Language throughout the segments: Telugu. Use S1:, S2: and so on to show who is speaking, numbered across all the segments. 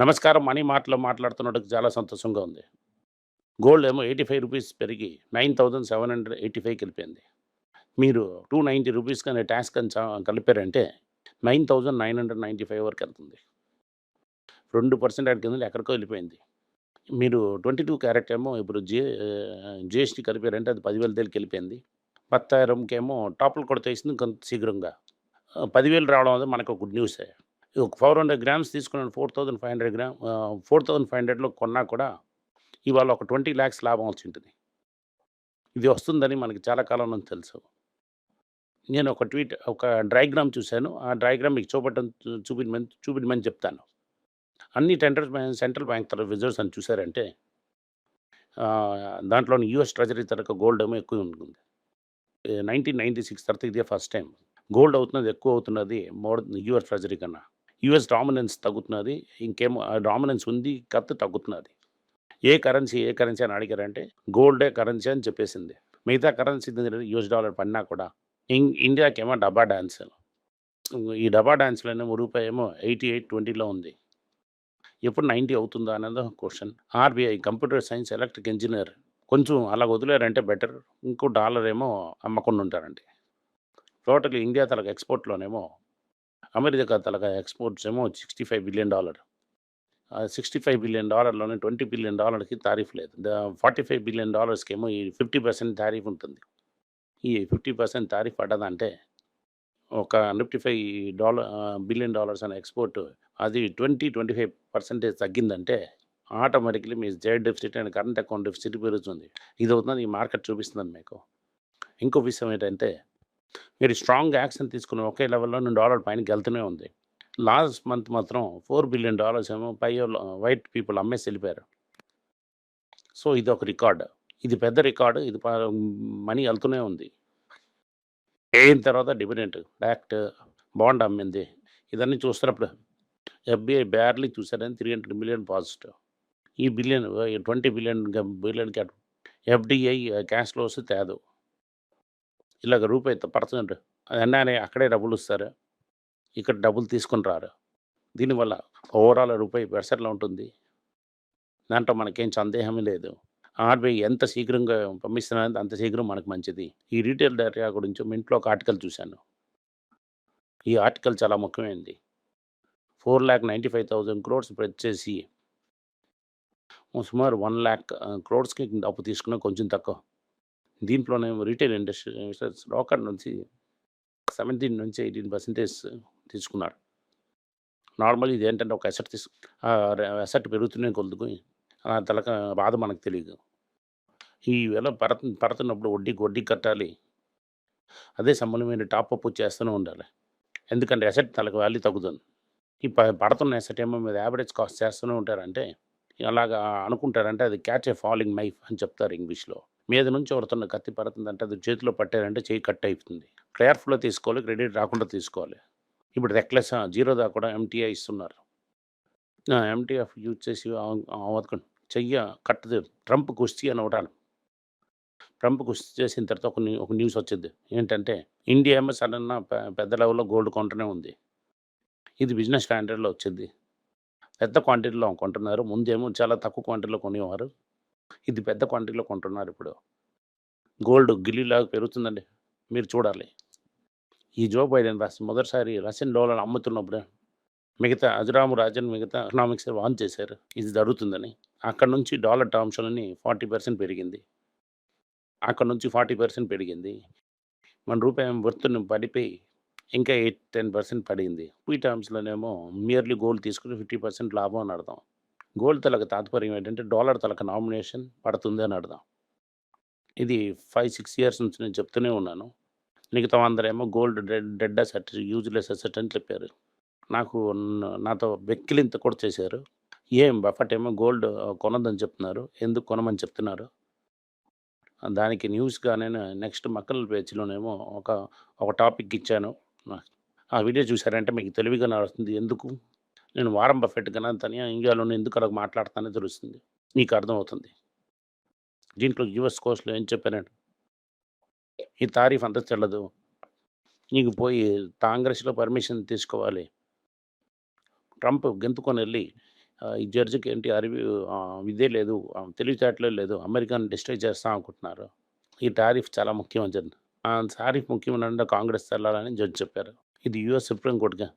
S1: నమస్కారం మనీ మార్ట్లో మాట్లాడుతున్నట్టుకు చాలా సంతోషంగా ఉంది. గోల్డ్ ఏమో ఎయిటీ ఫైవ్ రూపీస్ పెరిగి nine thousand seven hundred eighty ఫైవ్కి వెళ్ళిపోయింది మీరు టూ నైంటీ రూపీస్ కానీ ట్యాక్స్ కానీ చా- కలిపారంటే nine thousand nine hundred ninety five వరకు వెళ్తుంది. రెండు పర్సెంట్ అడి కింద ఎక్కడికో వెళ్ళిపోయింది. మీరు ట్వంటీ టూ క్యారెట్ ఏమో ఇప్పుడు జే జిఎస్టీ కలిపారంటే అది పదివేల తేలికి వెళ్ళిపోయింది. బత్తాయిరంకేమో టాప్లు కూడా తీసింది కొంత శీఘ్రంగా. పదివేలు రావడం అనేది మనకు గుడ్ న్యూసే. ఫోర్ హండ్రెడ్ గ్రామ్స్ తీసుకున్నాను. Four thousand five hundred gram four thousand five హండ్రెడ్లో కొన్నా కూడా ఇవాళ ఒక ట్వంటీ ల్యాక్స్ లాభం వచ్చి ఉంటుంది. ఇది వస్తుందని మనకి చాలా కాలం నుంచి తెలుసు. నేను ఒక ట్వీట్ ఒక డయాగ్రామ్ చూశాను. ఆ డయాగ్రామ్ మీకు చూపటం చూపించమని చూపించమని చెప్తాను. అన్ని టెండర్స్ సెంట్రల్ బ్యాంక్ తరఫు రిజర్వ్స్ అని చూసారంటే దాంట్లో దాంట్లోని యూఎస్ ట్రెజరీ తరఫు గోల్డ్ ఏమో ఎక్కువ ఉంటుంది. నైన్టీన్ నైంటీ సిక్స్ తర్వాత ఇదే ఫస్ట్ టైం. గోల్డ్ అవుతున్నది ఎక్కువ అవుతున్నది మోర్ యూఎస్ ట్రెజరీ కన్నా. యూఎస్ డామినెన్స్ తగ్గుతున్నది ఇంకేమో డామినెన్స్ ఉంది కత్తు తగ్గుతున్నది. ఏ కరెన్సీ ఏ కరెన్సీ అని అడిగారంటే గోల్డే కరెన్సీ అని చెప్పేసింది. మిగతా కరెన్సీ యూఎస్ డాలర్ పడినా కూడా ఇం ఇండియాకేమో డబ్బా డ్యాన్స్. ఈ డబ్బా డ్యాన్స్లోనేమో రూపాయి ఏమో ఎయిటీ ఎయిట్ ట్వంటీలో ఉంది. ఎప్పుడు నైంటీ అవుతుందా అనేది question. RBI computer science electric engineer కొంచెం అలా వదిలేరంటే బెటర్ ఇంకో డాలర్ ఏమో అమ్మకుండా ఉంటారండి. టోటల్ ఇండియా తలక ఎక్స్పోర్ట్లోనేమో అమెరికా తలగా ఎక్స్పోర్ట్స్ ఏమో sixty five billion dollar. Sixty five billion డాలర్లోనే twenty billion డాలర్కి తారీఫ్ లేదు. ఫార్టీ ఫైవ్ బిలియన్ డాలర్స్కి ఏమో ఈ ఫిఫ్టీ పర్సెంట్ తారీఫ్ ఉంటుంది. ఈ ఫిఫ్టీ పర్సెంట్ తారీఫ్ పడ్డదంటే ఒక nifty five dollar billion dollars అనే ఎక్స్పోర్ట్ అది ట్వంటీ ట్వంటీ ఫైవ్ పర్సెంటేజ్ తగ్గిందంటే ఆటోమేటిక్లీ మీ జైడ్ deficit and current account deficit పెరుగుతుంది. ఇది అవుతుంది ఈ మార్కెట్ చూపిస్తుంది మీకు. ఇంకో విషయం ఏంటంటే మీరు స్ట్రాంగ్ యాక్షన్ తీసుకుని ఒకే లెవెల్లో నేను డాలర్ పైనకి వెళ్తూనే ఉంది. లాస్ట్ మంత్ మాత్రం ఫోర్ బిలియన్ డాలర్స్ ఏమో పై వైట్ పీపుల్ అమ్మేసి వెళ్ళిపోయారు. సో ఇది ఒక రికార్డ్. ఇది పెద్ద రికార్డు. ఇది మనీ వెళ్తూనే ఉంది. అయిన తర్వాత డివిడెంట్ డైరెక్ట్ బాండ్ అమ్మింది. ఇదన్నీ చూస్తున్నప్పుడు ఎఫ్బిఐ బ్యార్లీ చూసారని త్రీ హండ్రెడ్ మిలియన్ పాజిటివ్ ఈ బిలియన్ ట్వంటీ బిలియన్ బిలియన్ క్యాట్ ఎఫ్డిఐ క్యాష్ ఫ్లోస్ తేదు. ఇలాగ రూపాయి పడుతుంది అన్నీ అక్కడే డబ్బులు ఇస్తారు. ఇక్కడ డబ్బులు తీసుకుని రారు. దీనివల్ల ఓవరాల్ రూపాయి పెర్సెంట్లో ఉంటుంది. దాంట్లో మనకేం సందేహమే లేదు. ఆర్బీఐ ఎంత శీఘ్రంగా పంపిస్తున్నది అంత శీఘ్రం మనకు మంచిది. ఈ రీటైల్ డేటా గురించి మింట్లో ఒక ఆర్టికల్ చూశాను. ఈ ఆర్టికల్ చాలా ముఖ్యమైనది four lakh ninety five thousand crores చేసి సుమారు వన్ ల్యాక్ క్రోడ్స్కి అప్పు తీసుకున్న కొంచెం తక్కువ. దీంట్లోనే రీటైల్ ఇండస్ట్రీ లోకల్ నుంచి సెవెంటీన్ నుంచి ఎయిటీన్ పర్సెంటేజ్ తీసుకున్నారు. నార్మల్ ఇది ఏంటంటే ఒక అసెట్ తీసు అసెట్ పెరుగుతూనే కొలుదుకు తలక బాధ మనకు తెలియదు ఈ వేళ పడత పడుతున్నప్పుడు వడ్డీకి వడ్డీ కట్టాలి. అదే సంబంధమైన టాప్ అప్ చేస్తూనే ఉండాలి. ఎందుకంటే అసెట్ తలకు వాల్యూ తగ్గుతుంది. ఈ పడుతున్న అసెట్ ఏమో మీద యావరేజ్ కాస్ట్ చేస్తూనే ఉంటారంటే అలాగా అనుకుంటారంటే అది క్యాచ్ ఏ ఫాలింగ్ నైఫ్ అని చెప్తారు ఇంగ్లీష్లో. మీద నుంచి ఎవరుతున్న కత్తి పడుతుందంటే అది చేతిలో పట్టారంటే చేయి కట్ అయిపోతుంది. కేర్ఫుల్గా తీసుకోవాలి క్రెడిట్ రాకుండా తీసుకోవాలి. ఇప్పుడు రెక్లెస్ జీరో దా కూడా ఎంటీఐ ఇస్తున్నారు. ఎంటీఎఫ్ యూజ్ చేసి అవతకండి చెయ్య కట్టదు. ట్రంప్ కుస్తీ అని ఒకటాను ట్రంప్ కుస్తీ చేసిన తర్వాత ఒక ఒక న్యూస్ వచ్చింది. ఏంటంటే ఇండియా ఏమో సడన్ పెద్ద లెవెల్లో గోల్డ్ కొంటనే ఉంది. ఇది బిజినెస్ స్టాండర్డ్లో వచ్చింది. పెద్ద క్వాంటిటీలో కొంటున్నారు. ముందేమో చాలా తక్కువ క్వాంటిటీలో కొనేవారు. ఇది పెద్ద క్వాంటిటీలో కొంటున్నారు ఇప్పుడు. గోల్డ్ గిల్లీలాగా పెరుగుతుందండి. మీరు చూడాలి. ఈ జో బైడెన్ రాసి మొదటిసారి రష్యన్ డాలర్ అమ్ముతున్నప్పుడు మిగతా అజరాము రాజన్ మిగతా ఎకనామిక్స్ వాన్ చేశారు. ఇది జరుగుతుందని. అక్కడ నుంచి డాలర్ టర్మ్స్లని ఫార్టీ పర్సెంట్ పెరిగింది. అక్కడ నుంచి ఫార్టీ పర్సెంట్ పెరిగింది. మన రూపాయి వర్తుని పడిపోయి ఇంకా ఎయిట్ టెన్ పర్సెంట్ పడింది. ఈ టర్మ్స్లోనేమో మియర్లీ గోల్డ్ తీసుకుని ఫిఫ్టీ పర్సెంట్ లాభం అని అర్థం. గోల్డ్ తలక తాత్పర్యం ఏంటంటే డాలర్ తలక నామినేషన్ పడుతుంది అని అర్థం. ఇది ఫైవ్ సిక్స్ ఇయర్స్ నుంచి నేను చెప్తూనే ఉన్నాను. మిగతా అందరేమో gold dead dead asset useless asset అని చెప్పారు. నాకు నాతో వెక్కిలింత కూడా చేశారు. ఏం బఫట్ ఏమో గోల్డ్ కొనొద్దని చెప్తున్నారు. ఎందుకు కొనమని చెప్తున్నారు? దానికి న్యూస్గా నేను నెక్స్ట్ మక్కల పేజీలోనేమో ఒక ఒక టాపిక్ ఇచ్చాను. ఆ వీడియో చూసారంటే మీకు తెలివిగా నడుస్తుంది. ఎందుకు? నేను వారం బఫెట్ కన్నా తనియా ఇండియాలోనే ఎందుకు అలా మాట్లాడతానో తెలుస్తుంది నీకు అర్థమవుతుంది దీంట్లో యుఎస్ కోర్సులో ఏం చెప్పానండి ఈ తారీఫ్ అంత చెల్లదు నీకు పోయి కాంగ్రెస్లో పర్మిషన్ తీసుకోవాలి ట్రంప్ గెంతుకొని వెళ్ళి ఈ జడ్జికి ఏంటి అరివి ఇదే లేదు. ఆహ్, తెలివితేటలే లేదు. అమెరికాని డిస్ట్రాయ్ చేస్తాం అనుకుంటున్నారు. ఈ టారిఫ్ చాలా ముఖ్యం అని చెప్పి. టారిఫ్ కాంగ్రెస్ తెల్లాలని జడ్జ్ చెప్పారు. ఇది US supreme supreme court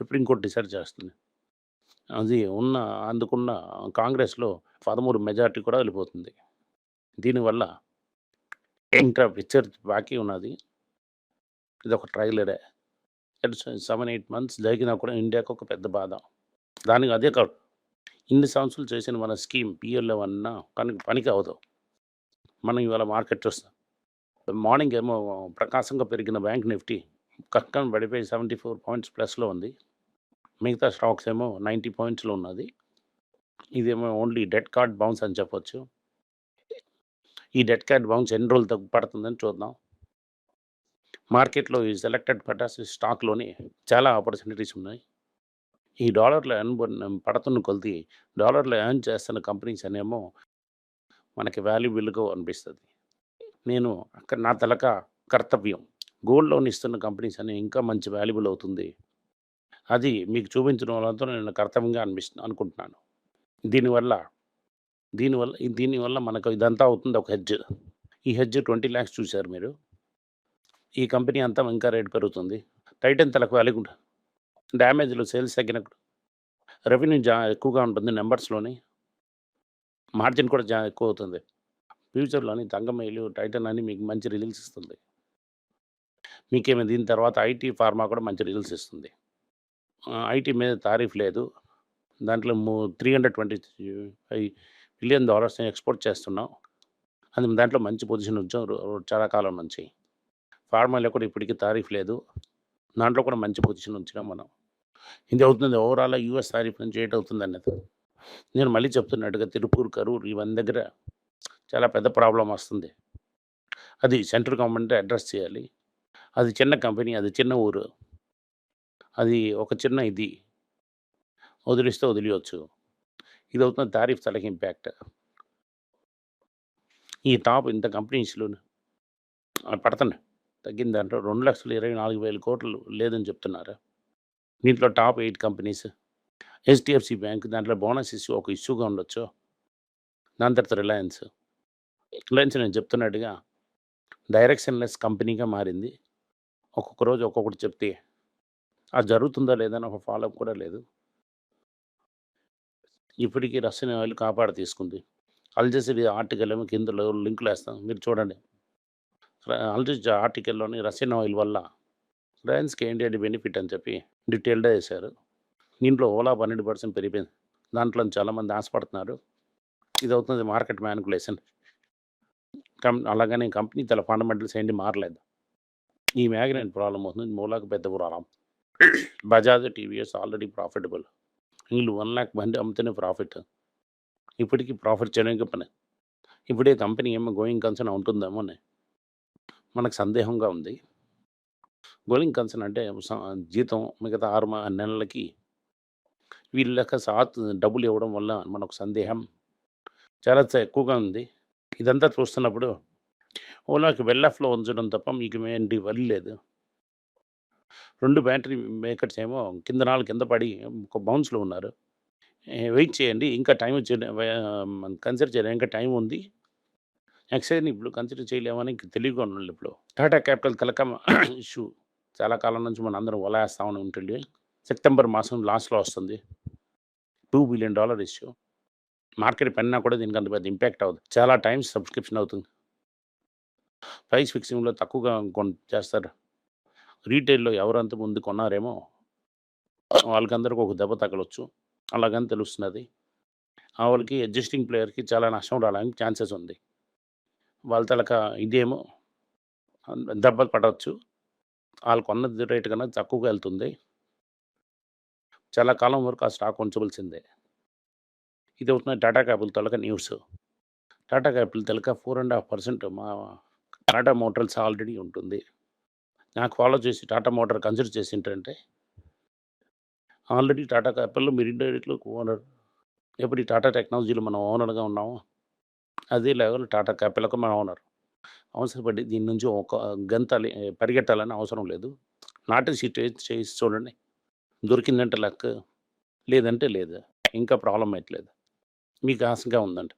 S1: supreme decide చేస్తుంది. అది ఉన్న అందుకున్న కాంగ్రెస్‌లో పదమూడు మెజార్టీ కూడా వెళ్ళిపోతుంది. దీనివల్ల ఇంకా పిక్చర్ బాకీ ఉన్నది. ఇది ఒక ట్రైలరే. సెవెన్ ఎయిట్ మంత్స్ జరిగినా కూడా ఇండియాకు ఒక పెద్ద బాధ. దానికి అదే కాదు. ఇన్ని సంవత్సరాలు చేసిన మన స్కీమ్ పిఎల్ఓ అన్నా కానీ పనికి అవ్వదు. మనం ఇవాళ మార్కెట్ చూస్తాం. మార్నింగ్ ఏమో ప్రకాశంగా పెరిగిన బ్యాంక్ నిఫ్టీ కక్కన పడిపోయి 74 పాయింట్స్ ప్లస్‌లో ఉంది. మిగతా స్టాక్స్ ఏమో 90 పాయింట్స్‌లో ఉన్నది. ఇదేమో ఓన్లీ డెట్ కార్డ్ బౌన్స్ అని చెప్పొచ్చు. ఈ డెట్ కార్డ్ బౌన్స్ ఎన్ని రోజులు తగ్గు పడుతుందని చూద్దాం. మార్కెట్‌లో ఈ సెలెక్టెడ్ పటాస్ స్టాక్‌లోని చాలా ఆపర్చునిటీస్ ఉన్నాయి. ఈ డాలర్‌లో ఎర్న్ పడుతున్న కొద్దీ డాలర్‌లో ఎర్న్ చేస్తున్న కంపెనీస్ అనేమో మనకి వాల్యుబుల్‌గా అనిపిస్తుంది నేను అక్కడ నా తలక కర్తవ్యం. గోల్డ్ లోన్ ఇస్తున్న కంపెనీస్ అనేవి ఇంకా మంచి వాల్యుబుల్ అవుతుంది. అది మీకు చూపించడం వల్లతో నేను కర్తవ్యంగా అనిపిస్తు అనుకుంటున్నాను. దీనివల్ల దీనివల్ల దీనివల్ల మనకు ఇదంతా అవుతుంది ఒక హెడ్జ్. ఈ హెడ్జ్ ట్వంటీ ల్యాక్స్ చూశారు మీరు. ఈ కంపెనీ అంతా ఇంకా రేట్ పెరుగుతుంది. టైటన్ తలకు వాల్యూ కూడా డ్యామేజ్‌లు సేల్స్ తగ్గినప్పుడు రెవెన్యూ జా ఎక్కువగా ఉంటుంది నెంబర్స్లోని మార్జిన్ కూడా జా ఎక్కువ అవుతుంది. ఫ్యూచర్‌లోని తంగమేలు, టైటన్ అని మీకు మంచి రిజల్ట్స్ ఇస్తుంది. మీకేమి దీని తర్వాత ఐటీ, ఫార్మా కూడా మంచి రిజల్ట్స్ ఇస్తుంది. ఐటీ మీద తారీఫ్ లేదు. దాంట్లో three hundred twenty five billion dollars export చేస్తున్నాం. అది దాంట్లో మంచి పొజిషన్ వచ్చాం రో చాలా కాలం నుంచి. ఫార్మాలో కూడా ఇప్పటికి తారీఫ్ లేదు. దాంట్లో కూడా మంచి పొజిషన్ ఉంచినాం మనం. ఇది అవుతుంది ఓవరాల్ యూఎస్ తారీఫ్ నుంచి ఎయిట్ అవుతుంది అన్నది నేను మళ్ళీ చెప్తున్నట్టుగా తిరుపూర్, కరూర్ ఇవన్నీ దగ్గర చాలా పెద్ద ప్రాబ్లం వస్తుంది. అది సెంట్రల్ గవర్నమెంట్ అడ్రస్ చేయాలి. అది చిన్న కంపెనీ, అది చిన్న ఊరు. అది ఒక చిన్న ఇది. వదిలిస్తే వదిలియచ్చు ఇది అవుతుంది తారీఫ్ తలకి ఇంపాక్ట్. ఈ టాప్ ఇంత కంపెనీస్లో ఆహ్, పడుతున్నాయి. తగ్గిన దాంట్లో 2,24,000 లేదని చెప్తున్నారు. దీంట్లో top eight companies. HDFC bank దాంట్లో బోనస్ ఇష్యూ ఒక ఇష్యూగా ఉండొచ్చు. దాని తర్వాత రిలయన్స్. రిలయన్స్ నేను చెప్తున్నట్టుగా డైరెక్షన్‌లెస్ కంపెనీగా మారింది. ఒక్కొక్క రోజు ఒక్కొక్కటి చెప్తే అది జరుగుతుందా లేదా అని ఒక ఫాలో అప్ కూడా లేదు. ఇప్పటికీ రష్యన్ ఆయిల్ కాపాడు తీసుకుంది. అల్‌జజీరా ఆర్టికల్ ఏమో కిందలో లింకులు వేస్తాం. మీరు చూడండి. ర ఆర్టికల్‌లోని రష్యన్ ఆయిల్ వల్ల రిలయన్స్‌కి ఏంటి అంటే బెనిఫిట్ అని చెప్పి డీటెయిల్డ్‌గా వేశారు. దీంట్లో ఓలా 12% పెరిగిపోయింది. దాంట్లో చాలామంది ఆశపడుతున్నారు. ఇది అవుతుంది మార్కెట్ మ్యానిప్యులేషన్. కం అలాగనే కంపెనీ తల ఫండమెంటల్స్ ఏంటి మారలేదు. ఈ మ్యాగ్నెట్ ప్రాబ్లమ్ అవుతుంది. మూలాకు పెద్ద problem Bajaj, TVS already profitable. వీళ్ళు వన్ ల్యాక్ బండి అమ్మితేనే ప్రాఫిట్. ఇప్పటికీ ప్రాఫిట్ చేయడానికి పని. ఇప్పుడే కంపెనీ ఏమో గోయింగ్ కన్సర్న్ ఉంటుందేమో అని మనకు సందేహంగా ఉంది. గోయింగ్ కన్సర్న్ అంటే జీతం మిగతా 6 మ నెలలకి లెక్క సాత్ డబ్బులు ఇవ్వడం వల్ల మనకు సందేహం చాలా ఎక్కువగా ఉంది. ఇదంతా చూస్తున్నప్పుడు ఓలాకి వెల్ ఆఫ్‌లో ఉంచడం తప్ప మీకు ఏంటి వలి రెండు బ్యాటరీ మేకర్స్ ఏమో కింద నాలుగు కింద పడి ఒక బౌన్స్‌లో ఉన్నారు. వెయిట్ చేయండి. ఇంకా టైం వచ్చేది కన్సిడర్ చేయాలి. ఇంకా టైం ఉంది. ఎక్సైజ్‌ని ఇప్పుడు కన్సిడర్ చేయలేమని తెలివిగా ఉన్నోళ్ళు ఇప్పుడు. టాటా క్యాపిటల్ తెలకం ఇష్యూ చాలా కాలం నుంచి మనందరం వలేస్తామని ఉంటుంది. సెప్టెంబర్ మాసం లాస్ట్‌లో వస్తుంది. Two billion dollar issue. Market Penna కూడా దీనికి అంత పెద్ద ఇంపాక్ట్ అవుతుంది చాలా టైమ్స్ సబ్స్క్రిప్షన్ అవుతుంది. ప్రైస్ ఫిక్సింగ్‌లో తక్కువగా కొన్ చేస్తారు. రీటైల్‌లో ఎవరంత ముందు కొన్నారేమో వాళ్ళకందరికి ఒక దెబ్బ తగలొచ్చు. అలాగని తెలుస్తున్నది. ఆ వాళ్ళకి అడ్జస్టింగ్ ప్లేయర్‌కి చాలా నష్టం రావడానికి ఛాన్సెస్ ఉంది. వాళ్ళ తాలూకా ఇదేమో దెబ్బ పడొచ్చు. ఆళ్ళు కొన్న రేట్ కన్నా తక్కువగా వెళ్తుంది. చాలా కాలం వరకు ఆ స్టాక్ ఉంచవలసిందే. ఇది అవుతుంది టాటా క్యాపిటల్ తాలూకా న్యూస్. టాటా క్యాపిటల్ తాలూకా 4.5% మా టాటా మోటార్స్ ఆల్రెడీ ఉంటుంది. నాకు ఫాలో చేసి టాటా మోటార్ కన్సిడర్ చేసింటంటే ఆల్రెడీ టాటా క్యాపిటల్‌లో మీరు ఇండైరెక్ట్‌లో ఓనర్. ఎప్పుడు ఈ టాటా టెక్నాలజీలో మనం ఓనర్‌గా ఉన్నామో అదే లెవెల్ టాటా క్యాపిటల్‌కి మనం ఓనర్. అవసరపడి దీని నుంచి ఒక గంతాలి పరిగెట్టాలని అవసరం లేదు. నాట్ సీట్ చేసి చూడండి. దొరికిందంటే లక్. లేదంటే లేదు. ఇంకా ప్రాబ్లమ్ అయ్యట్లేదు మీకు ఆశగా ఉందండి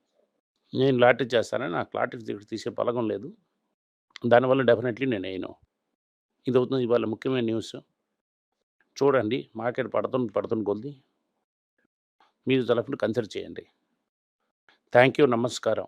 S1: నేను లాటరీ చేస్తానని నాకు లాటరీ తీసే పలకం లేదు దానివల్ల డెఫినెట్లీ నేను వేయను ఇది అవుతుంది ఇవాళ ముఖ్యమైన న్యూస్. చూడండి మార్కెట్ పడుతుంది పడుతుంది కొద్ది. మీరు తలపున కన్సిడర్ చేయండి. థ్యాంక్ యూ నమస్కారం.